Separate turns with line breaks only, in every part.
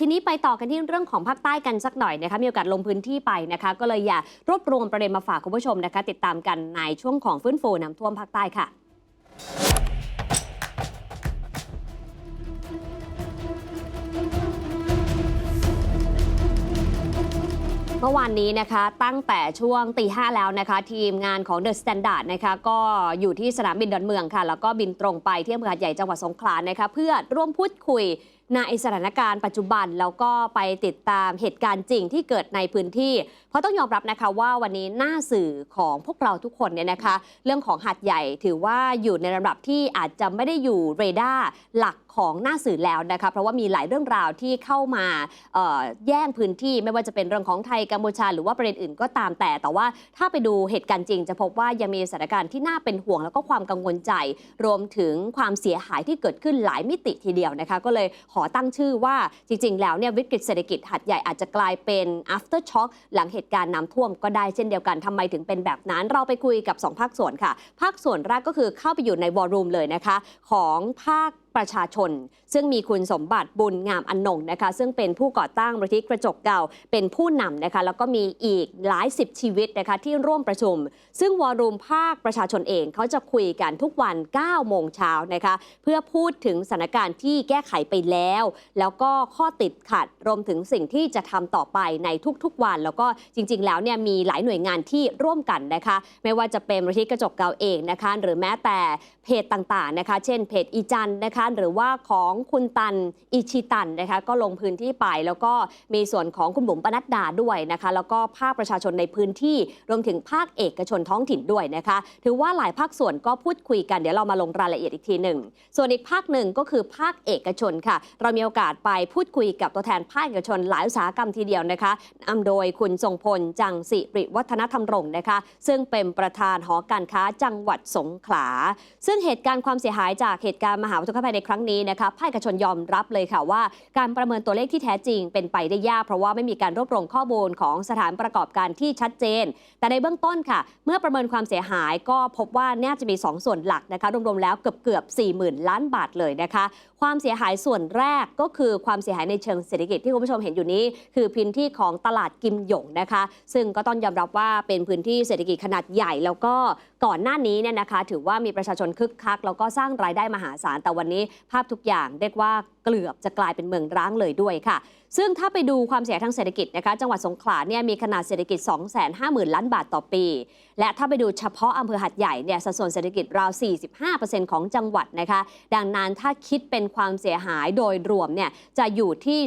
ทีนี้ไปต่อกันที่เรื่องของภาคใต้กันสักหน่อยนะคะมีโอกาสลงพื้นที่ไปนะคะ ก็เลยอยากรวบรวมประเด็นมาฝากคุณผู้ชมนะคะ ติดตามกันในช่วงของฟื้นฟูน้ำท่วมภาคใต้ค่ะเมื่อวานนี้นะคะตั้งแต่ช่วงตีห้าแล้วนะคะ ทีมงานของ The Standard นะคะก็อยู่ที่สนามบินดอนเมืองค่ะ แล้วก็บินตรงไปที่อำเภอหาดใหญ่จังหวัดสงขลานะคะ เพื่อร่วมพูดคุย ในสถานการณ์ปัจจุบันแล้วก็ไปติดตามเหตุการณ์จริงที่เกิดในพื้นที่ เพราะต้องยอมรับนะคะว่าวันนี้หน้าสื่อของพวกเราทุกคนเนี่ยนะคะ เรื่องของหัดใหญ่ถือว่าอยู่ในระดับที่อาจจะไม่ได้อยู่เรดาร์หลักของหน้าสื่อแล้วนะคะ เพราะว่ามีหลายเรื่องราวที่เข้ามาแย่งพื้นที่ไม่ว่าจะเป็นเรื่องของไทยกัมพูชา หรือว่าประเด็นอื่นก็ตามแต่ แต่ว่าถ้าไปดูเหตุการณ์จริง จะพบว่ายังมีสถานการณ์ที่น่าเป็นห่วง แล้วก็ความกังวลใจ รวมถึงความเสียหายที่เกิดขึ้นหลายมิติทีเดียวนะคะ ก็เลยขอตั้งชื่อว่าจริง ๆ แล้วเนี่ยวิกฤตเศรษฐกิจหัดใหญ่อาจจะกลายเป็น after shock หลังเหตุการณ์น้ำท่วมก็ได้เช่นเดียวกันทำไมถึงเป็นแบบนั้น เราไปคุยกับ 2 ภาคส่วนค่ะ ภาคส่วนแรกก็คือเข้าไปอยู่ในวอลลุ่มเลยนะคะ ของภาค ประชาชน ซึ่งมีคุณสมบัติบุญงามอนนงนะคะ ซึ่งเป็นผู้ก่อตั้งบริษัทกระจกเก่าเป็นผู้นำนะคะ แล้วก็มีอีกหลายสิบชีวิตนะคะที่ร่วมประชุม ซึ่งวอลุ่มภาคประชาชนเองเขาจะคุยกันทุกวัน 9 โมงเช้านะคะ เพื่อพูดถึงสถานการณ์ที่แก้ไขไปแล้ว แล้วก็ข้อติดขัดรวมถึงสิ่งที่จะทำต่อไปในทุกๆวัน แล้วก็จริง ๆ แล้วเนี่ยมีหลายหน่วยงานที่ร่วมกันนะคะ ไม่ว่าจะเป็นบริษัทกระจกเก่าเองนะคะ หรือแม้แต่เพจต่างๆนะคะ เช่นเพจอีจันนะคะหรือว่าของคุณตันอิชิตันนะคะก็ลงพื้นที่ไปแล้วก็มีส่วนของคุณบุ๋มปนัดดาด้วยนะคะ แล้วก็ภาคประชาชนในพื้นที่รวมถึงภาคเอกชนท้องถิ่นด้วยนะคะ ถือว่าหลายภาคส่วนก็พูดคุยกันเดี๋ยวเรามาลงรายละเอียดอีกทีหนึ่งส่วนอีกภาคหนึ่งก็คือภาคเอกชนค่ะ เรามีโอกาสไปพูดคุยกับตัวแทนภาคเอกชนหลายอุตสาหกรรมทีเดียวนะคะนำโดยคุณทรงพลจังสิริวัฒนธรรมรงค์นะคะ ซึ่งเป็นประธานหอการค้าจังหวัดสงขลา ซึ่งเหตุการณ์ความเสียหายจากเหตุการณ์มหาวิทยาลัยในครั้งนี้นะคะภาคเอกชนยอมรับเลยค่ะว่า การประเมินตัวเลขที่แท้จริง เป็นไปได้ยาก เพราะว่าไม่มีการรวบรวมข้อมูลของสถานประกอบการที่ชัดเจน แต่ในเบื้องต้นค่ะ เมื่อประเมินความเสียหายก็พบว่าน่าจะมี 2 ส่วนหลักนะคะรวมๆแล้วเกือบเกือบๆ40,000 ล้านบาทเลยนะคะ ความเสียหายส่วนแรกก็คือความเสียหายในเชิงเศรษฐกิจที่คุณผู้ชมเห็นอยู่นี้ คือพื้นที่ของตลาดกิมหยงนะคะ ซึ่งก็ต้องยอมรับว่าเป็นพื้นที่เศรษฐกิจขนาดใหญ่แล้วก็ก่อนหน้านี้เนี่ยนะคะถือว่ามีประชาชนคึกคัก แล้วก็สร้างรายได้มหาศาลแต่วันนี้ภาพทุกอย่างเรียกว่าเกือบจะกลายเป็นเมืองร้างเลยด้วยค่ะซึ่งถ้าไปดูความเสียทางเศรษฐกิจนะคะจังหวัดสงขลาเนี่ยมีขนาดเศรษฐกิจ 250,000 ล้านบาทต่อปี และถ้าไปดูเฉพาะอำเภอหัดใหญ่เนี่ยสัดส่วนเศรษฐกิจราว 45%ของจังหวัดนะคะดังนั้นถ้าคิดเป็นความเสียหายโดยรวมเนี่ยจะอยู่ที่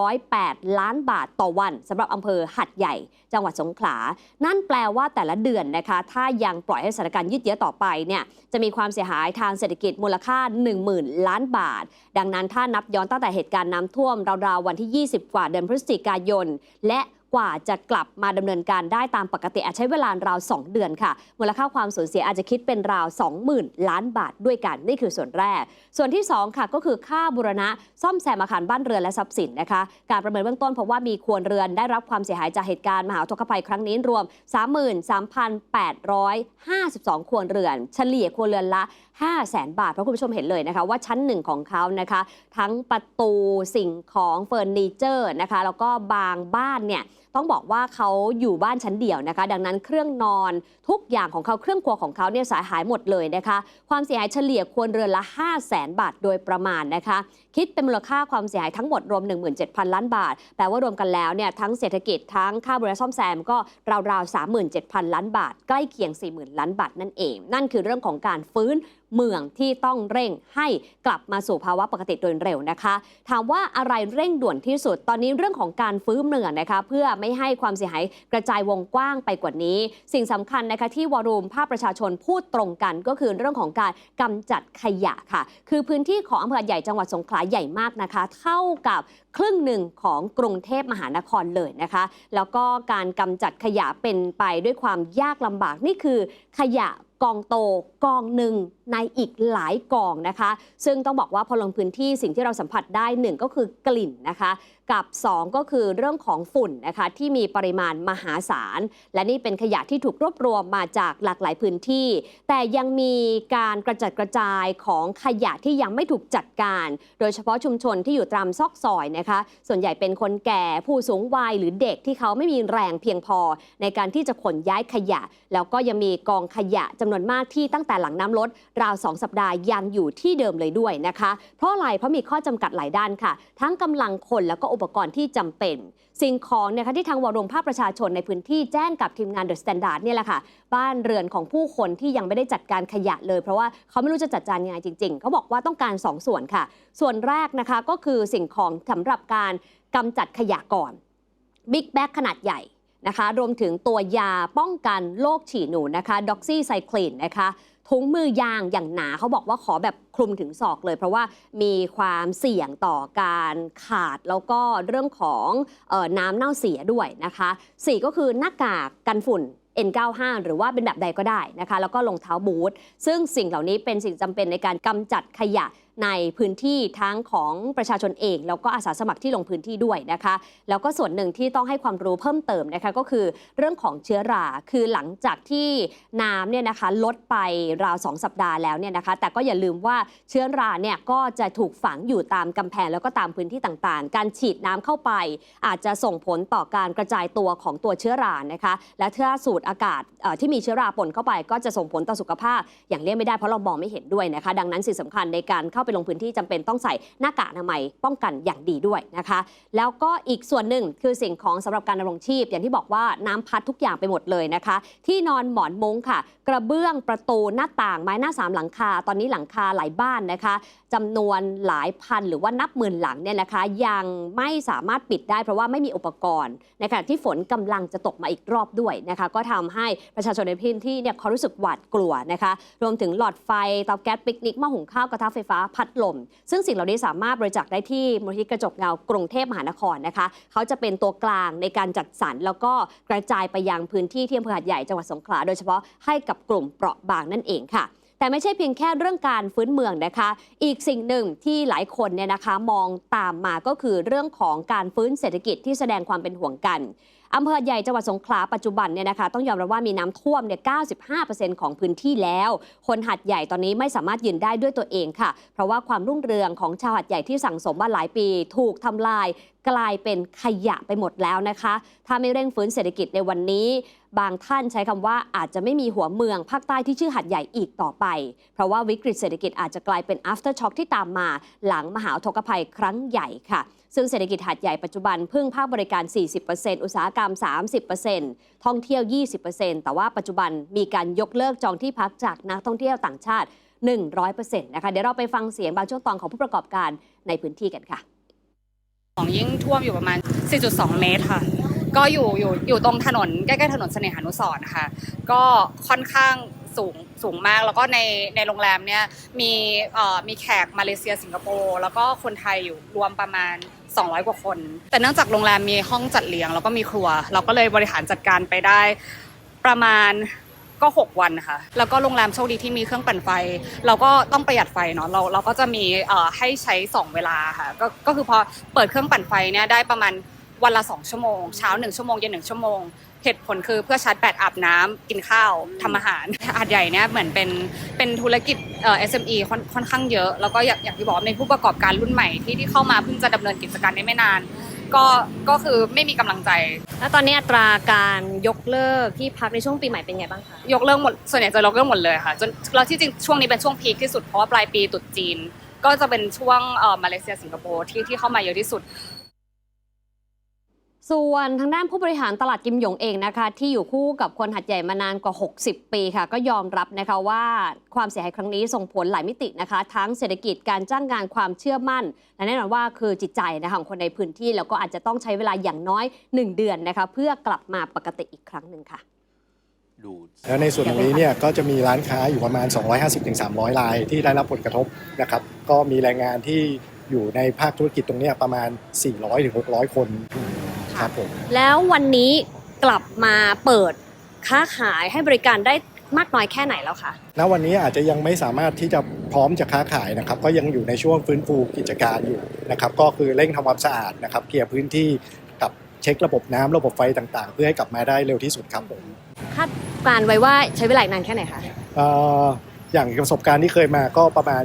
308 ล้านบาทต่อวันสำหรับอำเภอหัดใหญ่ จังหวัดสงขลา นั่นแปลว่าแต่ละเดือนนะคะถ้ายังปล่อยให้สถานการณ์ยืดเยื้อต่อไปเนี่ยจะมีความเสียหายทางเศรษฐกิจมูลค่า 10,000 ล้านบาท ดังนั้นถ้านับย้อนตั้งแต่เหตุการณ์น้ำท่วมราวๆวันที่ 20 กว่าเดือนพฤศจิกายน และ กว่าจะกลับมาดำเนินการได้ตามปกติอาจใช้เวลาราว 2 เดือนค่ะ มูลค่าความสูญเสียอาจจะคิดเป็นราว 20,000 ล้านบาทด้วยกัน นี่คือส่วนแรก ส่วนที่ 2 ค่ะก็คือค่าบูรณะซ่อมแซมอาคารบ้านเรือนและทรัพย์สินนะคะ การประเมินเบื้องต้นพบว่ามีครัวเรือนได้รับความเสียหายจากเหตุการณ์มหาทกภัยครั้งนี้รวม 33,852 ครัวเรือน เฉลี่ยครัวเรือนละ 5 0 0แสนบาทเพราะคุณผู้ชมเห็นเลยนะคะ ว่าชั้นหนึ่งของเขานะคะ ทั้งประตูสิ่งของเฟอร์นิเจอร์นะคะ แล้วก็บางบ้านเนี่ย ต้องบอกว่าเขาอยู่บ้านชั้นเดี่ยวนะคะ ดังนั้นเครื่องนอนทุกอย่างของเขาเครื่องครัวของเขาเนี่ยสายหายหมดเลยนะคะ ความเสียหายเฉลี่ยควรเรือนละ 5 0 0แสนบาทโดยประมาณนะคะ คิดเป็นมูลค่าความเสียหายทั้งหมดรวม 17,000 ล้านบาท แปลว่ารวมกันแล้วเนี่ยทั้งเศรษฐกิจทั้งค่าบริการซ่อมแซมก็ราวๆ37,000 ล้านบาท ใกล้เคียง 40,000 ล้านบาทนั่นเอง นั่นคือเรื่องของการฟื้น เมืองที่ต้องเร่งให้กลับมาสู่ภาวะปกติโดยเร็วนะคะ ถามว่าอะไรเร่งด่วนที่สุด ตอนนี้เรื่องของการฟื้นเมืองนะคะ เพื่อไม่ให้ความเสียหายกระจายวงกว้างไปกว่านี้ สิ่งสำคัญนะคะที่วอรูมภาคประชาชนพูดตรงกัน ก็คือเรื่องของการกำจัดขยะค่ะ คือพื้นที่ของอำเภอใหญ่จังหวัดสงขลาใหญ่มากนะคะ เท่ากับครึ่งหนึ่งของกรุงเทพมหานครเลยนะคะ แล้วก็การกำจัดขยะเป็นไปด้วยความยากลำบากนี่คือขยะกองโตกองหนึ่งในอีกหลายกองนะคะ ซึ่งต้องบอกว่าพอลงพื้นที่สิ่งที่เราสัมผัสได้หนึ่งก็คือกลิ่นนะคะ กับ 2 ก็คือเรื่องของฝุ่นนะคะที่มีปริมาณมหาศาล และนี่เป็นขยะที่ถูกรวบรวมมาจากหลากหลายพื้นที่ แต่ยังมีการกระจัดกระจายของขยะที่ยังไม่ถูกจัดการ โดยเฉพาะชุมชนที่อยู่ตามซอกซอยนะคะ ส่วนใหญ่เป็นคนแก่ผู้สูงวัยหรือเด็กที่เขาไม่มีแรงเพียงพอ ในการที่จะขนย้ายขยะ แล้วก็ยังมีกองขยะจำนวนมากที่ตั้งแต่หลังน้ำลดราว 2 สัปดาห์ยังอยู่ที่เดิมเลยด้วยนะคะ เพราะอะไรเพราะมีข้อจำกัดหลายด้านค่ะ ทั้งกำลังคนแล้วก็อุปกรณ์ที่จำเป็น สิ่งของนี่ยค่ะที่ทางวารมภาคประชาชนในพื้นที่แจ้งกับทีมงาน The Standard เนี่ยแหละค่ะ บ้านเรือนของผู้คนที่ยังไม่ได้จัดการขยะเลย เพราะว่าเขาไม่รู้จะจัดการยังไงจริง ๆ เขาบอกว่าต้องการ 2 ส่วนค่ะ ส่วนแรกนะคะก็คือสิ่งของสำหรับการกำจัดขยะก่อนบิ๊กแบ็กขนาดใหญ่นะคะ รวมถึงตัวยาป้องกันโรคฉี่หนูนะคะด็อกซี่ไซคลินนะคะ ถุงมือยางอย่างหนาเขาบอกว่าขอแบบคลุมถึงศอกเลย เพราะว่ามีความเสี่ยงต่อการขาดแล้วก็เรื่องของออน้ำเน่าเสียด้วยนะคะสี่ก็คือหน้ากากกันฝุ่น N95 หรือว่าเป็นแบบใดก็ได้นะคะ แล้วก็รองเท้าบูทซึ่งสิ่งเหล่านี้เป็นสิ่งจำเป็นในการกำจัดขยะ ในพื้นที่ทั้งของประชาชนเอง แล้วก็อาสาสมัครที่ลงพื้นที่ด้วยนะคะ แล้วก็ส่วนหนึ่งที่ต้องให้ความรู้เพิ่มเติมนะคะก็คือเรื่องของเชื้อราคือหลังจากที่น้ำเนี่ยนะคะลดไปราว 2 สัปดาห์แล้วเนี่ยนะคะ แต่ก็อย่าลืมว่าเชื้อราเนี่ยก็จะถูกฝังอยู่ตามกำแพงแล้วก็ตามพื้นที่ต่างๆ การฉีดน้ำเข้าไป อาจจะส่งผลต่อการกระจายตัวของตัวเชื้อรานะคะ และถ้าสูดอากาศที่มีเชื้อราปนเข้าไป ก็จะส่งผลต่อสุขภาพ อย่างเลี่ยงไม่ได้เพราะเรามองไม่เห็นด้วยนะคะ ดังนั้นสิ่งสำคัญในการเข้าไปลงพื้นที่จำเป็นต้องใส่หน้ากากอนามัยป้องกันอย่างดีด้วยนะคะ แล้วก็อีกส่วนหนึ่งคือสิ่งของสำหรับการดำรงชีพ อย่างที่บอกว่าน้ำพัดทุกอย่างไปหมดเลยนะคะ ที่นอนหมอนมุ้งค่ะ กระเบื้องประตูหน้าต่างไม้หน้าสามหลังคา ตอนนี้หลังคาหลายบ้านนะคะจำนวนหลายพันหรือว่านับหมื่นหลังเนี่ยนะคะ ยังไม่สามารถปิดได้เพราะว่าไม่มีอุปกรณ์ในขณะที่ฝนกำลังจะตกมาอีกรอบด้วยนะคะ ก็ทำให้ประชาชนในพื้นที่เนี่ยเขารู้สึกหวาดกลัวนะคะ รวมถึงหลอดไฟเตาแก๊สปิกนิกหม้อหุงข้าวกระทะไฟฟ้าพัดลม ซึ่งสิ่งเหล่านี้สามารถบริจาคได้ที่มูลที่กระจกเงากรุงเทพมหานครนะคะเขาจะเป็นตัวกลางในการจัดสรรแล้วก็กระจายไปยังพื้นที่ที่อำเภอหาดใหญ่จังหวัดสงขลาโดยเฉพาะให้กับกลุ่มเปราะบางนั่นเองค่ะแต่ไม่ใช่เพียงแค่เรื่องการฟื้นเมืองนะคะ อีกสิ่งหนึ่งที่หลายคนเนี่ยนะคะมองตามมาก็คือเรื่องของการฟื้นเศรษฐกิจที่แสดงความเป็นห่วงกัน อำเภอใหญ่จังหวัดสงขลาปัจจุบันเนี่ยนะคะต้องยอมรับว่ามีน้ำท่วมเนี่ย 95%ของพื้นที่แล้ว คนหัดใหญ่ตอนนี้ไม่สามารถยืนได้ด้วยตัวเองค่ะ เพราะว่าความรุ่งเรืองของชาวหัดใหญ่ที่สั่งสมมาหลายปี ถูกทำลายกลายเป็นขยะไปหมดแล้วนะคะ ถ้าไม่เร่งฟื้นเศรษฐกิจในวันนี้ บางท่านใช้คำว่าอาจจะไม่มีหัวเมืองภาคใต้ที่ชื่อหัดใหญ่อีกต่อไป เพราะว่าวิกฤตเศรษฐกิจอาจจะกลายเป็น after shock ที่ตามมา หลังมหาอุทกภัยครั้งใหญ่ค่ะ ซึ่งเศรษฐกิจหัดใหญ่ปัจจุบันพึ่งภาคบริการ 40%อุตสาหกรรม 30%ท่องเที่ยว 20%แต่ว่าปัจจุบันมีการยกเลิกจองที่พักจากนักท่องเที่ยวต่างชาติ 100%นะคะเดี๋ยวเราไปฟังเสียงบางช่วงตอนของผู้ประกอบการในพื้นที่กันค่ะ
ของยิ่งท่วมอยู่ประมาณ 4.2 เมตรค่ะ ก็อยู่อยู่อยู่ตรงถนนใกล้ๆถนนเสน่หานุสรณ์นะคะก็ค่อนข้างสูงสูงมากแล้วก็ในในโรงแรมเนี่ยมีเอ่อมีแขกมาเลเซียสิงคโปร์แล้วก็คนไทยอยู่รวมประมาณ 200 กว่าคน แต่เนื่องจากโรงแรมมีห้องจัดเลี้ยงแล้วก็มีครัว เราก็เลยบริหารจัดการไปได้ประมาณก็ 6 วันค่ะ แล้วก็โรงแรมโชคดีที่มีเครื่องปั่นไฟ เราก็ต้องประหยัดไฟเนาะ เราเราก็จะมีเอ่อให้ใช้ 2 เวลาค่ะ ก็ก็คือพอเปิดเครื่องปั่นไฟเนี่ยได้ประมาณวันละ 2 ชั่วโมง เช้า 1 ชั่วโมง เย็น 1 ชั่วโมง เหตุผลคือเพื่อชาร์จแบตอาบน้ำกินข้าวทำอาหารอาดใหญ่เนี่ยเหมือนเป็นเป็นธุรกิจเอ่อ SME ค่อนค่อนข้างเยอะ แล้วก็อย่างอย่างที่บอกว่าเป็นผู้ประกอบการรุ่นใหม่ที่ที่เข้ามาเพิ่งจะดำเนินกิจการได้ไม่นาน ก็ก็คือไม่มีกำลังใจ
แล้วตอนนี้อัตราการยกเลิกที่พักในช่วงปีใหม่เป็นไงบ้างคะ
ยกเลิกหมดส่วนใหญ่จะยกเลิกหมดเลยค่ะจนเราที่จริงช่วงนี้เป็นช่วงพีคที่สุดเพราะว่าปลายปีตรุษจีนก็จะเป็นช่วงเอ่อมาเลเซียสิงคโปร์ที่ที่เข้ามาเยอะที่สุด
ส่วนทางด้านผู้บริหารตลาดกิมหยงเองนะคะ ที่อยู่คู่กับคนหัดใหญ่มานานกว่า 60 ปีค่ะ ก็ยอมรับนะคะว่าความเสียหายครั้งนี้ส่งผลหลายมิตินะคะ ทั้งเศรษฐกิจการจ้างงานความเชื่อมั่น และแน่นอนว่าคือจิตใจนะคะของคนในพื้นที่ แล้วก็อาจจะต้องใช้เวลาอย่างน้อย 1 เดือนนะคะเพื่อกลับมาปกติอีกครั้งหนึ่งค่ะ
แล้วในส่วนตรงนี้เนี่ยก็จะมีร้านค้าอยู่ประมาณ 250-300 รายที่ได้รับผลกระทบนะครับก็มีแรงงานที่อยู่ในภาคธุรกิจตรงนี้ประมาณ 400-600 คน ครับผม
แล้ววันนี้กลับมาเปิดค้าขายให้บริการได้มากน้อยแค่ไหนแล้วคะ
ณวันนี้อาจจะยังไม่สามารถที่จะพร้อมจะค้าขายนะครับ ก็ยังอยู่ในช่วงฟื้นฟูกิจการอยู่นะครับ ก็คือเร่งทำความสะอาดนะครับเคลียร์พื้นที่กับเช็คระบบน้ำระบบไฟต่างๆ เพื่อให้กลับมาได้เร็วที่สุดครับผม
คาดการไว้ว่าใช้เวลานานแค่ไหนคะ
เอ่ออย่างประสบการณ์ที่เคยมาก็ประมาณ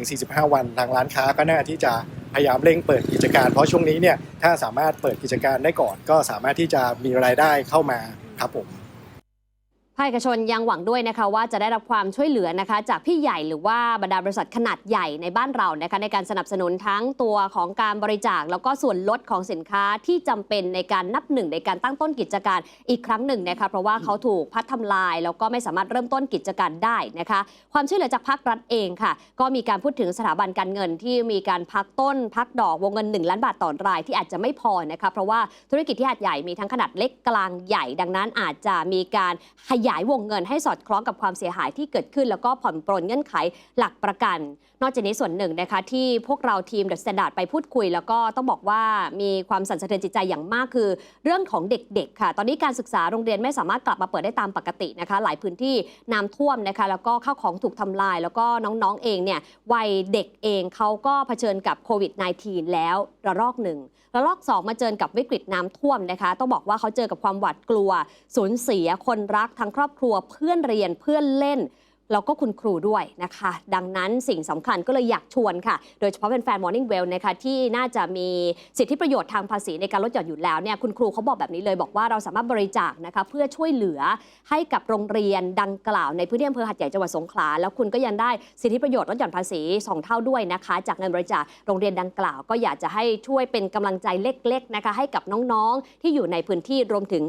30-45 วันทางร้านค้าก็น่าที่จะ พยายามเร่งเปิดกิจการ เพราะช่วงนี้เนี่ยถ้าสามารถเปิดกิจการได้ก่อน ก็สามารถที่จะมีรายได้เข้ามาครับผม
ภาคเอกชนยังหวังด้วยนะคะว่าจะได้รับความช่วยเหลือนะคะจากพี่ใหญ่หรือว่าบรรดาบริษัทขนาดใหญ่ในบ้านเรานะคะในการสนับสนุนทั้งตัวของการบริจาค แล้วก็ส่วนลดของสินค้าที่จำเป็นในการนับหนึ่งในการตั้งต้นกิจการอีกครั้งหนึ่งนะคะเพราะว่าเขาถูกพัดทำลาย แล้วก็ไม่สามารถเริ่มต้นกิจการได้นะคะความช่วยเหลือจากภาครัฐเองค่ะ ก็มีการพูดถึงสถาบันการเงินที่มีการพักต้น พักดอกวงเงิน 1 ล้านบาทต่อรายที่อาจจะไม่พอนะคะเพราะว่าธุรกิจที่หาดใหญ่มีทั้งขนาดเล็กกลางใหญ่ ดังนั้นอาจจะมีการขยยายวงเงินให้สอดคล้องกับความเสียหายที่เกิดขึ้น แล้วก็ผ่อนปรนเงื่อนไขหลักประกัน นอกจากนี้ส่วนหนึ่งนะคะที่พวกเราทีม The Standard ไปพูดคุย แล้วก็ต้องบอกว่ามีความสั่นสะเทือนจิตใจอย่างมากคือ เรื่องของเด็กๆค่ะ ตอนนี้การศึกษาโรงเรียนไม่สามารถกลับมาเปิดได้ตามปกตินะคะ หลายพื้นที่น้ำท่วมนะคะแล้วก็ข้าวของถูกทำลาย แล้วก็น้องๆเองเนี่ยวัยเด็กเองเขาก็เผชิญกับโควิด -19 แล้วระลอกหนึ่งระลอก 2 มาเจอกับวิกฤตน้ำท่วมนะคะ ต้องบอกว่าเขาเจอกับความหวาดกลัวสูญเสียคนรักทั้งครอบครัวเพื่อนเรียนเพื่อนเล่นแล้วก็คุณครูด้วยนะคะ ดังนั้นสิ่งสำคัญก็เลยอยากชวนค่ะ โดยเฉพาะเป็นแฟน Morning Well นะคะที่น่าจะมีสิทธิประโยชน์ทางภาษีในการลดหย่อนอยู่แล้วเนี่ยคุณครูเขาบอกแบบนี้เลยบอกว่าเราสามารถบริจาคนะคะเพื่อช่วยเหลือให้กับโรงเรียนดังกล่าวในพื้นที่อำเภอหัดใหญ่จังหวัดสงขลาแล้วคุณก็ยังได้สิทธิประโยชน์ลดหย่อนภาษีสองเท่าด้วยนะคะ จากเงินบริจาคโรงเรียนดังกล่าว ก็อยากจะให้ช่วยเป็นกำลังใจเล็กๆนะคะให้กับน้องๆที่อยู่ในพื้นที่รวมถึง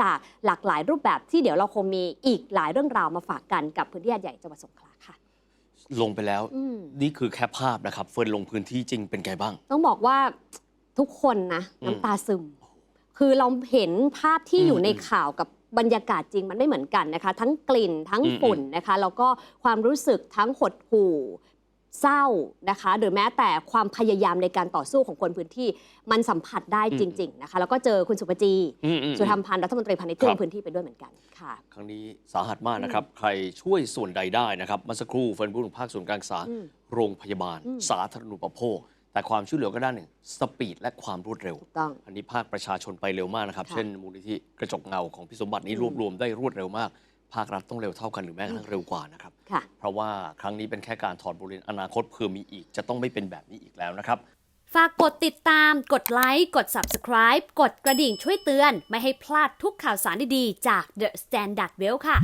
จากหลากหลายรูปแบบที่เดี๋ยวเราคงมีอีกหลายเรื่องราวมาฝากกันกับพื้นที่หัดใหญ่จังหวัดสงขลาค่ะ
ลงไปแล้ว
อืม
นี่คือแค่ภาพนะครับ เฟิร์นลงพื้นที่จริงเป็นไงบ้าง
ต้องบอกว่าทุกคนนะ
อืม
น้ำตาซึม คือเราเห็นภาพที่
อืม
อยู่ในข่าวกับบรรยากาศจริงมันไม่เหมือนกันนะคะ ทั้งกลิ่นทั้ง
อืม
ฝุ่นนะคะ แล้วก็ความรู้สึกทั้งหดหู่ เศร้านะคะหรือแม้แต่ความพยายามในการต่อสู้ของคนพื้นที่มันสัมผัสได้จริง ๆ นะคะ แล้วก็เจอคุณสุปจี
อืมอืม
สุธรรมพันธ์รัฐมนตรีพาณิชย์ที่
ค
ล
รับ
งพื้นที่ไปด้วยเหมือนกันค่ะ
ครั้งนี้สาหัสมากนะครับ ใครช่วยส่วนใดได้นะครับเมื่อสักครู่เฟิร์นพูดถึงภาคส่วนกลางสา
อืม
โรงพยาบาล
อืม
สาธารณูปโภค แต่ความช่วยเหลือก็ด้านหนึ่งสปีดและความรวดเร็ว
ถูกต้อง
อันนี้ภาคประชาชนไปเร็วมากนะครับ
ค่ะ
เช่นมูลนิธิกระจกเงาของพี่สมบัตินี้
อืม
รวบรวมได้รวดเร็วมาก ภาครัฐต้องเร็วเท่ากันหรือแม้กระทั่งเร็วกว่านะครับ
ค่ะ
เพราะว่าครั้งนี้เป็นแค่การถอดบทเรียนอนาคตเผื่อมีอีก จะต้องไม่เป็นแบบนี้อีกแล้วนะครับ
ฝากกดติดตาม กดไลค์ กด Subscribe กดกระดิ่งช่วยเตือน ไม่ให้พลาดทุกข่าวสารดีๆ จาก The Standard Well ค่ะ